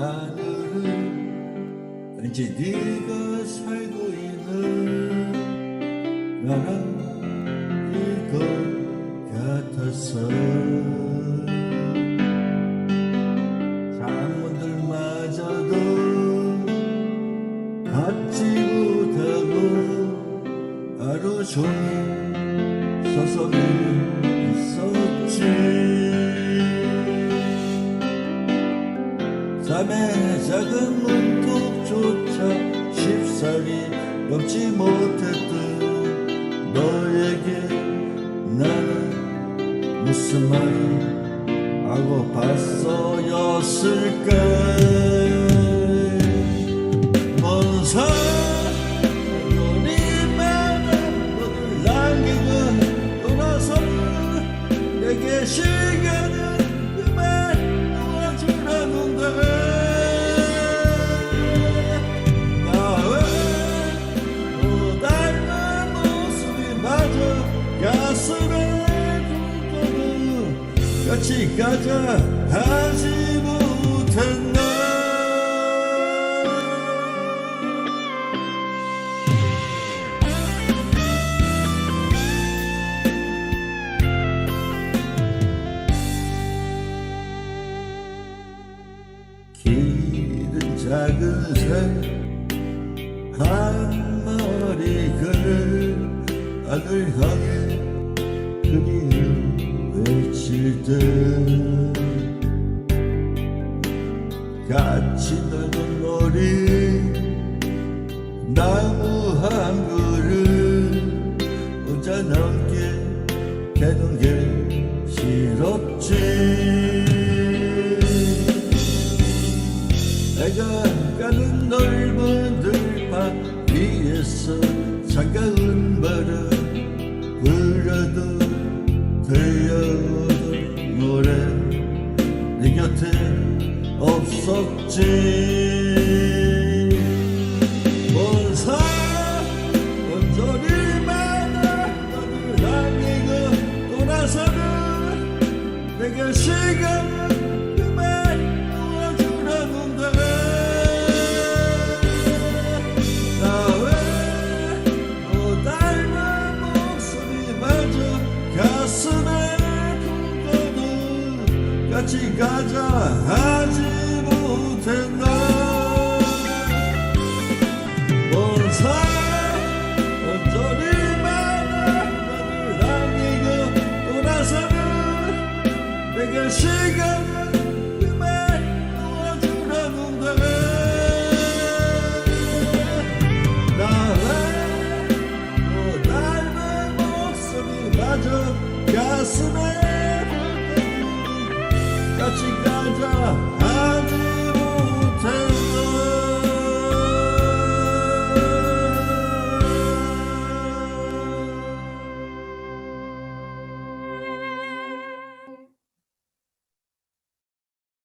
하늘을 왠지 네가 살고 있는 나라일 것 같았어 창문들마저도 닫지 못하고 하루 종일 서성 작은 문턱조차 쉽사리 넘지 못했던 너에게 나는 무슨 말을 하고 봤어였을까? 먼 가자 하지 못했나? 길은 작은 새한 마리가 하늘 향해 같이 넓은 머리 나무 한 그루 혼자 넘게 되는 게 싫었지. 내가 가는 넓 내게 시간을 그만 놓아주라는데. 나왜 너 닮은 목소리 마저 가슴에 품고도 같이 가자 하지 못했나 내게 시간 그만 도와주라는 거야 나의 또 닮은 목소리마저 가슴에